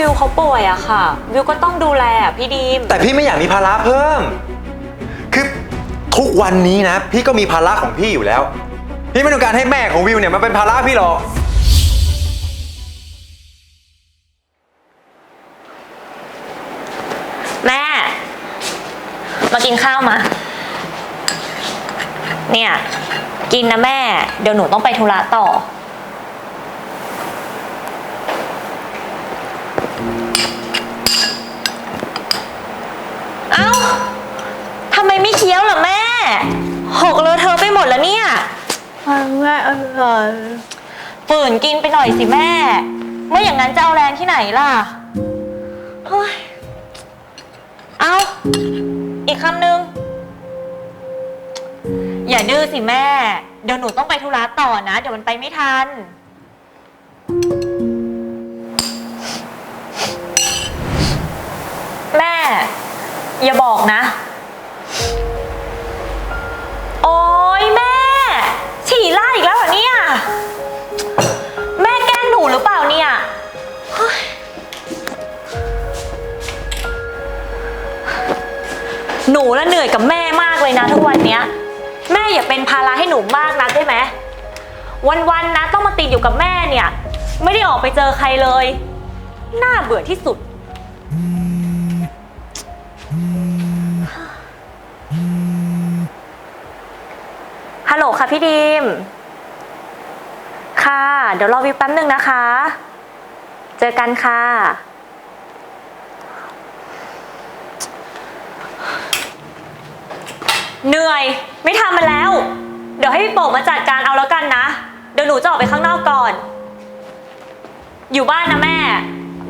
วิวเขาป่วยอะค่ะ วิวก็ต้องดูแลอะพี่ดีมแต่พี่ไม่อยากมีภาระเพิ่ม คือทุกวันนี้นะ พี่ก็มีภาระของพี่อยู่แล้ว พี่ไม่ต้องการให้แม่ของวิวเนี่ยมาเป็นภาระพี่หรอก แม่ มากินข้าวมา เนี่ย กินนะแม่ เดี๋ยวหนูต้องไปธุระต่อ อ้าทำไมไม่เคี้ยวล่ะแม่ หกเลอะเทอะไปหมดแล้วเนี่ย แม่อร่อยฝืนกินไปหน่อยสิแม่ ไม่อย่างนั้นจะเอาแรงที่ไหนล่ะเฮ้ยเอาอีกคำหนึ่งอย่าดื้อสิแม่ เดี๋ยวหนูต้องไปธุระต่อนะ เดี๋ยวมันไปไม่ทัน อย่าบอกนะ โอ๊ยแม่ ฉี่ลาดอีกแล้วเหรอเนี่ย แม่แกล้งหนูหรือเปล่าเนี่ยเฮ้ยหนูละเหนื่อยกับแม่มากเลยนะทุกวันเนี้ย แม่อย่าเป็นภาระให้หนูมากนักได้ไหมวันๆนะต้องมาติดอยู่กับแม่เนี่ย ไม่ได้ออกไปเจอใครเลย น่าเบื่อที่สุด พี่ดีม ค่ะ เดี๋ยวรอวิวแป๊บหนึ่งนะคะ เจอกันค่ะ เหนื่อย ไม่ทำมันแล้ว เดี๋ยวให้พี่โป่งมาจัดการเอาแล้วกันนะ เดี๋ยวหนูจะออกไปข้างนอกก่อน อยู่บ้านนะแม่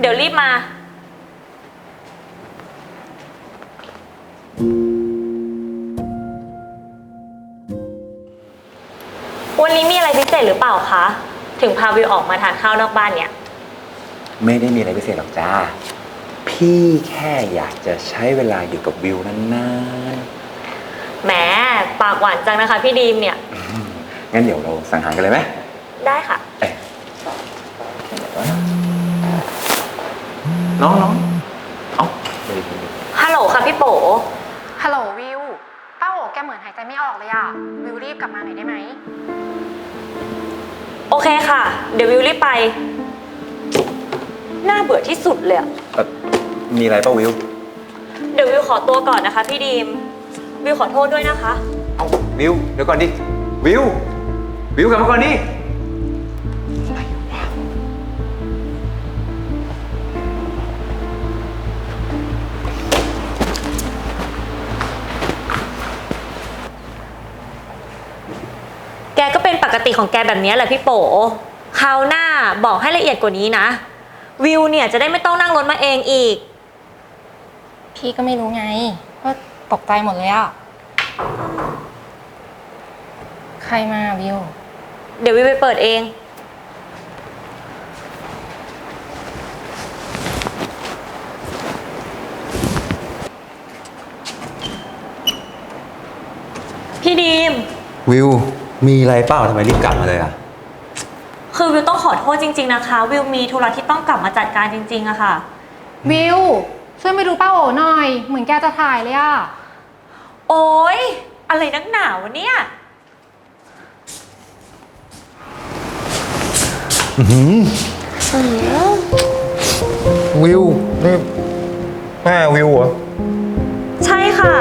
เดี๋ยวรีบมา วันนี้มีอะไรพิเศษหรือเปล่าคะ ถึงพาวิวออกมาทานข้าวนอกบ้านเนี่ย ไม่ได้มีอะไรพิเศษหรอกจ้า พี่แค่อยากจะใช้เวลาอยู่กับวิวนานแหม ปากหวานจังนะคะพี่ดีมเนี่ย ๆ งั้นเดี๋ยวเราสั่งอาหารกันเลยไหมได้ค่ะ เอ้ยน้องน้องเอ้าไม่ได้ยินเลย ฮัลโหลค่ะพี่โปฮัลโหลวิวป้าโอแกเหมือนหายใจไม่ออกเลยอะวิวรีบกลับมาหน่อยได้ไหม โอเคค่ะ เดี๋ยววิวรีบไป น่าเบื่อที่สุดเลยอะเอ่อมีอะไรป่ะวิว เดี๋ยววิวขอตัวก่อนนะคะ พี่ดีม วิวขอโทษด้วยนะคะ เอ้าวิวเดี๋ยวก่อนดิ วิว วิวกลับมาก่อนดิ กก็เป็นปกติของแกแบบนี้แหละพี่โปคราวหน้าบอกให้ละเอียดกว่านี้นะ วิวเนี่ยจะได้ไม่ต้องนั่งรถมาเองอีก พี่ก็ไม่รู้ไง ก็ตกใจหมดเลยอะใครมาวิว เดี๋ยววิวไปเปิดเอง พี่ดีม วิว มีอะไรเปล่าทำไมรีบกลับมาเลยอะ คือวิวต้องขอโทษจริง ๆ นะคะ วิวมีธุระที่ต้องกลับมาจัดการจริง ๆอะค่ะ วิว ช่วยไปดูป้าโอหน่อย เหมือนแกจะถ่ายเลยอะโอ๊ย อะไรนักหนาวะเนี่ย วิวนี่แม่วิวเหรอ ใช่ค่ะ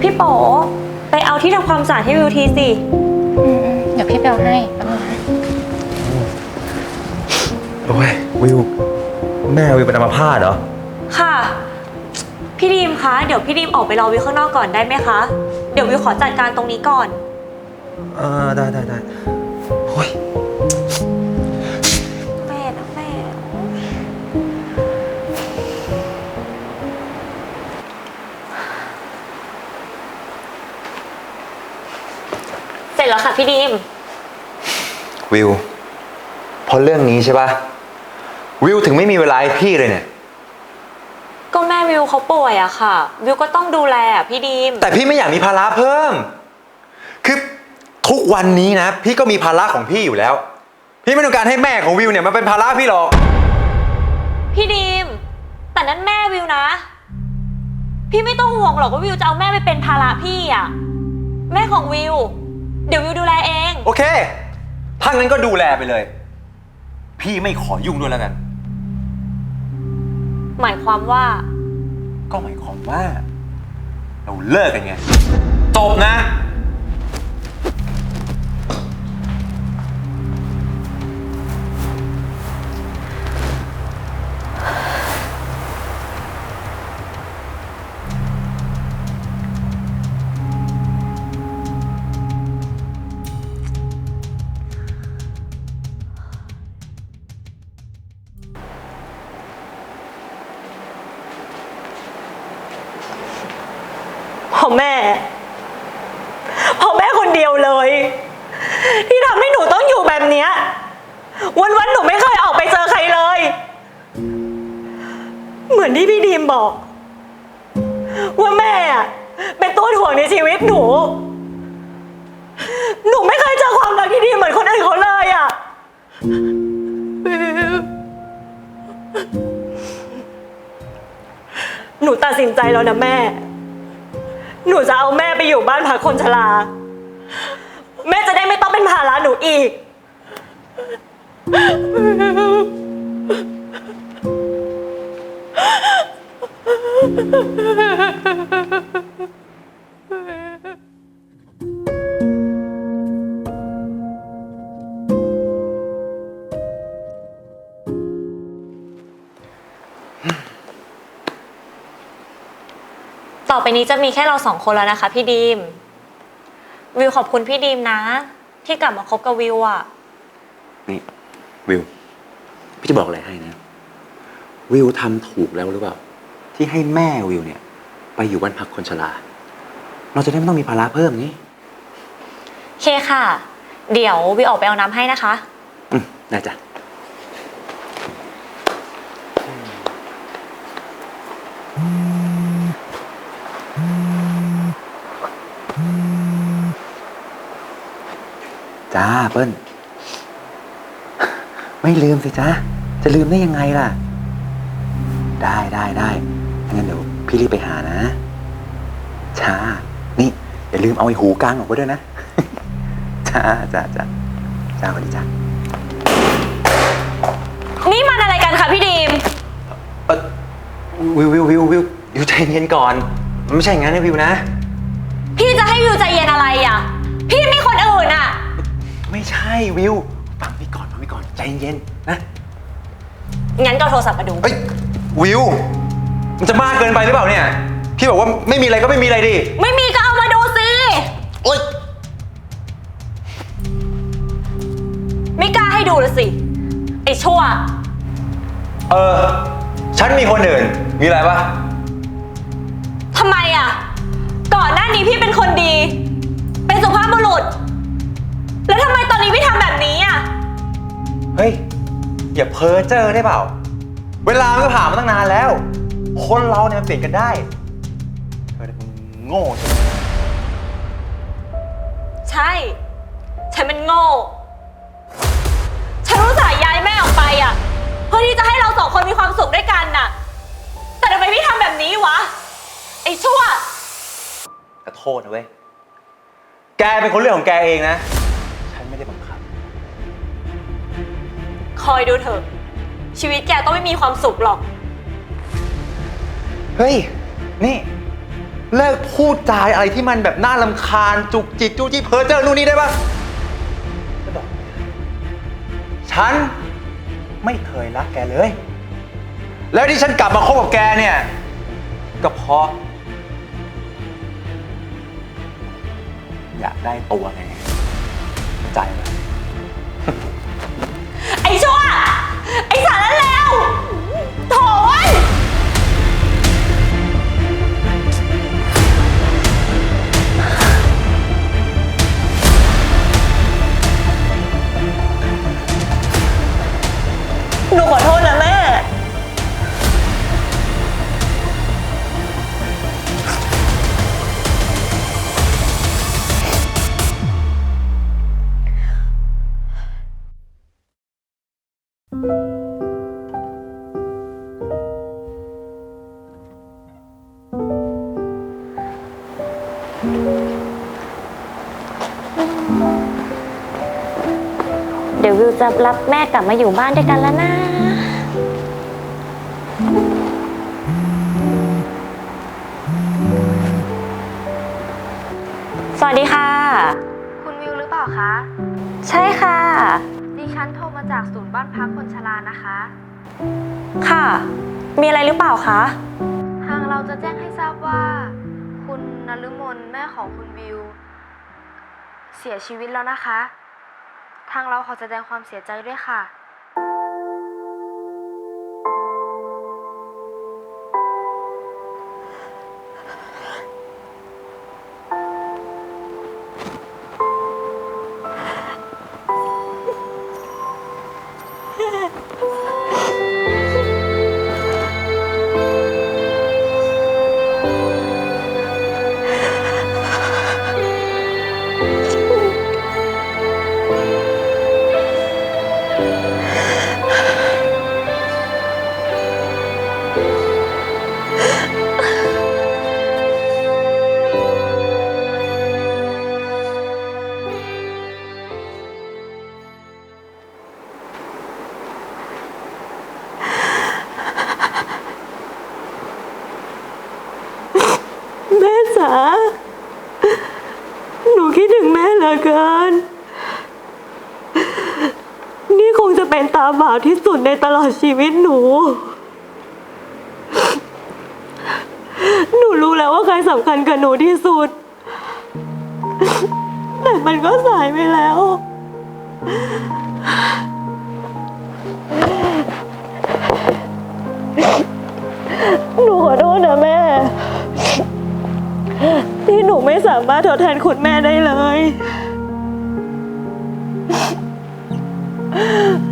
พี่โป๋ ไปเอาที่ทำความสะอาดให้วิวทีสิอืมๆเดี๋ยวพี่ไปเอาให้แป๊บนึงนะโอ้ยวิว แม่วิวเป็นอัมพาตเหรอ ค่ะ พี่ดีมคะ เดี๋ยวพี่ดีมออกไปรอวิวข้างนอกก่อนได้ไหมคะ เดี๋ยววิวขอจัดการตรงนี้ก่อนอ่าได้ได้ได้โอ้ย เสร็จแล้วค่ะพี่ดีม วิวเพราะเรื่องนี้ใช่ปะวิวถึงไม่มีเวลาให้พี่เลยเนี่ย ก็แม่วิวเขาป่วยอะค่ะ วิวก็ต้องดูแลอะพี่ดีม แต่พี่ไม่อยากมีภาระเพิ่ม คือทุกวันนี้นะ พี่ก็มีภาระของพี่อยู่แล้ว พี่ไม่ต้องการให้แม่ของวิวเนี่ยมาเป็นภาระพี่หรอก พี่ดีม แต่นั้นแม่วิวนะ พี่ไม่ต้องห่วงหรอกว่าวิวจะเอาแม่ไปเป็นภาระพี่อะแม่ของวิว เดี๋ยววิวดูแลเอง โอเค ถ้างั้นก็ดูแลไปเลย พี่ไม่ขอยุ่งด้วยแล้วกัน หมายความว่า ก็หมายความว่า เราเลิกกันไง จบนะ พ่อแม่พ่อแม่คนเดียวเลย ที่ทำให้หนูต้องอยู่แบบเนี้ยวันๆหนูไม่เคยออกไปเจอใครเลย เหมือนที่พี่ดีมบอก ว่าแม่อะเป็นตัวถ่วงในชีวิตหนู หนูไม่เคยเจอความรักที่ดีเหมือนคนอื่นเขาเลยอะหนูตัดสินใจแล้วนะแม่ หนูจะเอาแม่ไปอยู่บ้านพักคนชรา แม่จะได้ไม่ต้องเป็นภาระหนูอีก ไปนี้จะมีแค่เราสองคนแล้วนะคะ พี่ดีม วิวขอบคุณพี่ดีมนะ ที่กลับมาคบกับวิวอะนี่ วิว พี่จะบอกอะไรให้นะ วิวทำถูกแล้วหรือเปล่า ที่ให้แม่วิวเนี่ย ไปอยู่บ้านพักคนชราเราจะได้ไม่ต้องมีภาระเพิ่มนี่โอเคค่ะ เดี๋ยววิวออกไปเอาน้ำให้นะคะ อืมได้จ้ะ จ้าเปิ้ล ไม่ลืมสิจ้าจะลืมได้ยังไงล่ะ ได้ได้ได้งั้นเดี๋ยวพี่รีบไปหานะช้านี่อย่าลืมเอาไอ้หูกลางออกไว้ด้วยนะจ้าจ้าจ้าจ้าสวัสดีจ้านี่มันอะไรกันคะพี่ดีมเอ่อวิววิววิววิววิวใจเย็นก่อนมันไม่ใช่อย่างนั้นนะวิวนะ พี่จะให้วิวใจเย็นอะไรอะ พี่มีคนอื่นอะ ไม่ใช่วิว ฟังพี่ก่อนฟังพี่ก่อนใจเย็นนะ งั้นก็เอาโทรศัพท์มาดูเฮ้ยวิว มันจะมากเกินไปหรือเปล่าเนี่ย พี่บอกว่าไม่มีอะไรก็ไม่มีอะไรดิ ไม่มีก็เอามาดูสิ โอ๊ย ไม่กล้าให้ดูเลยสิ ไอ้ชั่ว เออ ฉันมีคนอื่น มีอะไรปะทำไมอะ ก่อนหน้านี้พี่เป็นคนดี เป็นสุภาพบุรุษ แล้วทำไม เฮ้ย อย่าเพ้อเจอได้เปล่า เวลามันก็ผ่านมาตั้งนานแล้ว คนเราเนี่ยมันเปลี่ยนกันได้เธอเป็นโง่ใช่ไหมใช่ ฉันเป็นโง่ ฉันรู้สายย้ายแม่ออกไปอะ เพื่อที่จะให้เราสองคนมีความสุขด้วยกันน่ะ แต่ทำไมพี่ทำแบบนี้วะ ไอ้ชั่วแต่โทษนะเว้ย แกเป็นคนเรื่องของแกเองนะ คอยดูเถอะ ชีวิตแกต้องไม่มีความสุขหรอก เฮ้ย นี่ เลิกพูดจาอะไรที่มันแบบน่าลำคาญจุกจิกจู้จี้เพ้อเจ้อนู่นนี่ได้ปะฉันไม่เคยรักแกเลย แล้วที่ฉันกลับมาคบกับแกเนี่ย ก็เพราะ อยากได้ตัวไงเข้าใจไหม ไอ้ชั่ว ไอ้สารเลวโถ่เว้ย จะรับแม่กลับมาอยู่บ้านด้วยกันแล้วนะ สวัสดีค่ะ คุณวิวหรือเปล่าคะ ใช่ค่ะ ดิฉันโทรมาจากศูนย์บ้านพักคนชรานะคะ ค่ะ มีอะไรหรือเปล่าคะ ทางเราจะแจ้งให้ทราบว่า คุณนฤมลแม่ของคุณวิว เสียชีวิตแล้วนะคะ ทางเราขอแสดงความเสียใจด้วยค่ะ จะเป็นตาบาปที่สุดในตลอดชีวิตหนู หนูรู้แล้วว่าใครสำคัญกับหนูที่สุด แต่มันก็สายไปแล้ว หนูขอโทษนะแม่ ที่หนูไม่สามารถทดแทนคุณแม่ได้เลย Ah!